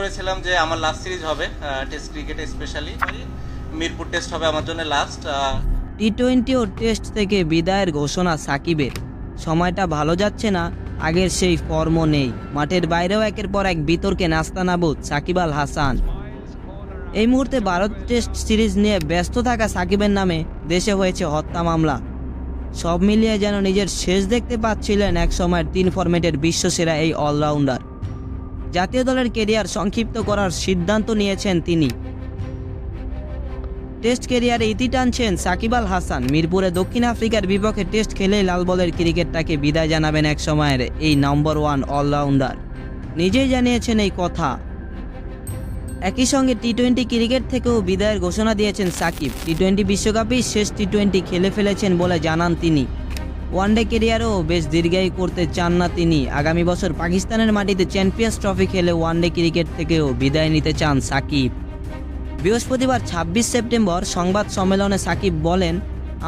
করেছিলাম যে আমার লাস্ট সিরিজ হবে টেস্ট ক্রিকেটে স্পেশালি মিরপুর টেস্ট হবে আমার জন্য লাস্ট টি টোয়েন্টি ও টেস্ট থেকে বিদায়ের ঘোষণা সাকিবের। সময়টা ভালো যাচ্ছে না, আগের সেই ফর্মও নেই। মাঠের বাইরেও একের পর এক বিতর্কে নাস্তানাবুদ সাকিব আল হাসান। এই মুহূর্তে ভারত টেস্ট সিরিজ নিয়ে ব্যস্ত থাকা সাকিবের নামে দেশে হয়েছে হত্যা মামলা। সব মিলিয়ে যেন নিজের শেষ দেখতে পাচ্ছিলেন এক সময়ের তিন ফরম্যাটের বিশ্বসেরা এই অলরাউন্ডার জাতীয় দলের কেরিয়ার সংক্ষিপ্ত করার সিদ্ধান্ত নিয়েছেন তিনি। টেস্ট কেরিয়ারে ইতি টানছেন সাকিব আল হাসান। মিরপুরে দক্ষিণ আফ্রিকার বিপক্ষে টেস্ট খেলেই লাল বলের ক্রিকেটটাকে বিদায় জানাবেন এক সময়ের এই নম্বর ওয়ান অলরাউন্ডার। নিজেই জানিয়েছেন এই কথা। একই সঙ্গে টি টোয়েন্টি ক্রিকেট থেকেও বিদায়ের ঘোষণা দিয়েছেন সাকিব। টি টোয়েন্টি বিশ্বকাপেই শেষ টি টোয়েন্টি খেলে ফেলেছেন বলে জানান তিনি। ওয়ানডে ক্যারিয়ারও বেশ দীর্ঘায়ী করতে চান না তিনি। আগামী বছর পাকিস্তানের মাটিতে চ্যাম্পিয়ন্স ট্রফি খেলে ওয়ানডে ক্রিকেট থেকেও বিদায় নিতে চান সাকিব। বৃহস্পতিবার ছাব্বিশ সেপ্টেম্বর সংবাদ সম্মেলনে সাকিব বলেন,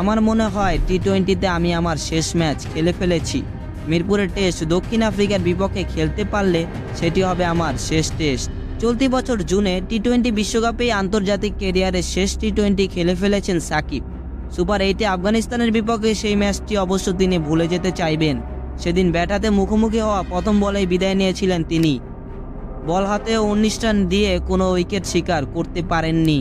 আমার মনে হয় টি টোয়েন্টিতে আমি আমার শেষ ম্যাচ খেলে ফেলেছি। মিরপুরের টেস্ট দক্ষিণ আফ্রিকার বিপক্ষে খেলতে পারলে সেটি হবে আমার শেষ টেস্ট। চলতি বছর জুনে টি টোয়েন্টি বিশ্বকাপেই আন্তর্জাতিক ক্যারিয়ারে শেষ টি টোয়েন্টি খেলে ফেলেছেন সাকিব। সুপার এইটে আফগানিস্তানের বিপক্ষে সেই ম্যাচটি অবশ্য তিনি ভুলে যেতে চাইবেন। সেদিন ব্যাটাতে মুখোমুখি হওয়া প্রথম বলেই বিদায় নিয়েছিলেন তিনি। বল হাতে উনিশ রান দিয়ে কোনো উইকেট শিকার করতে পারেননি।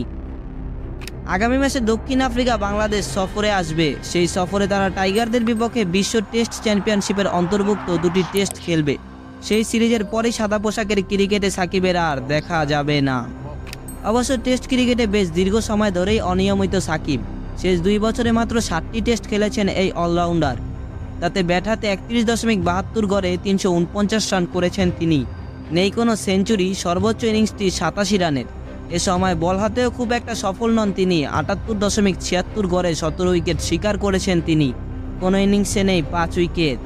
আগামী ম্যাচে দক্ষিণ আফ্রিকা বাংলাদেশ সফরে আসবে। সেই সফরে তারা টাইগারদের বিপক্ষে বিশ্ব টেস্ট চ্যাম্পিয়নশিপের অন্তর্ভুক্ত দুটি টেস্ট খেলবে। সেই সিরিজের পরেই সাদা পোশাকের ক্রিকেটে সাকিবের আর দেখা যাবে না। অবশ্য টেস্ট ক্রিকেটে বেশ দীর্ঘ সময় ধরেই অনিয়মিত সাকিব। শেষ দুই বছরে মাত্র সাতটি টেস্ট খেলেছেন এই অলরাউন্ডার। তাতে ব্যাট হাতে একত্রিশ দশমিক বাহাত্তর গড়ে তিনশো উনপঞ্চাশ রান করেছেন তিনি। নেই কোনো সেঞ্চুরি, সর্বোচ্চ ইনিংসটি সাতাশি রানের। এ সময় বল হাতেও খুব একটা সফল নন তিনি, আটাত্তর দশমিক ছিয়াত্তর গড়ে সতেরো উইকেট শিকার করেছেন তিনি। কোনো ইনিংসে নেই পাঁচ উইকেট।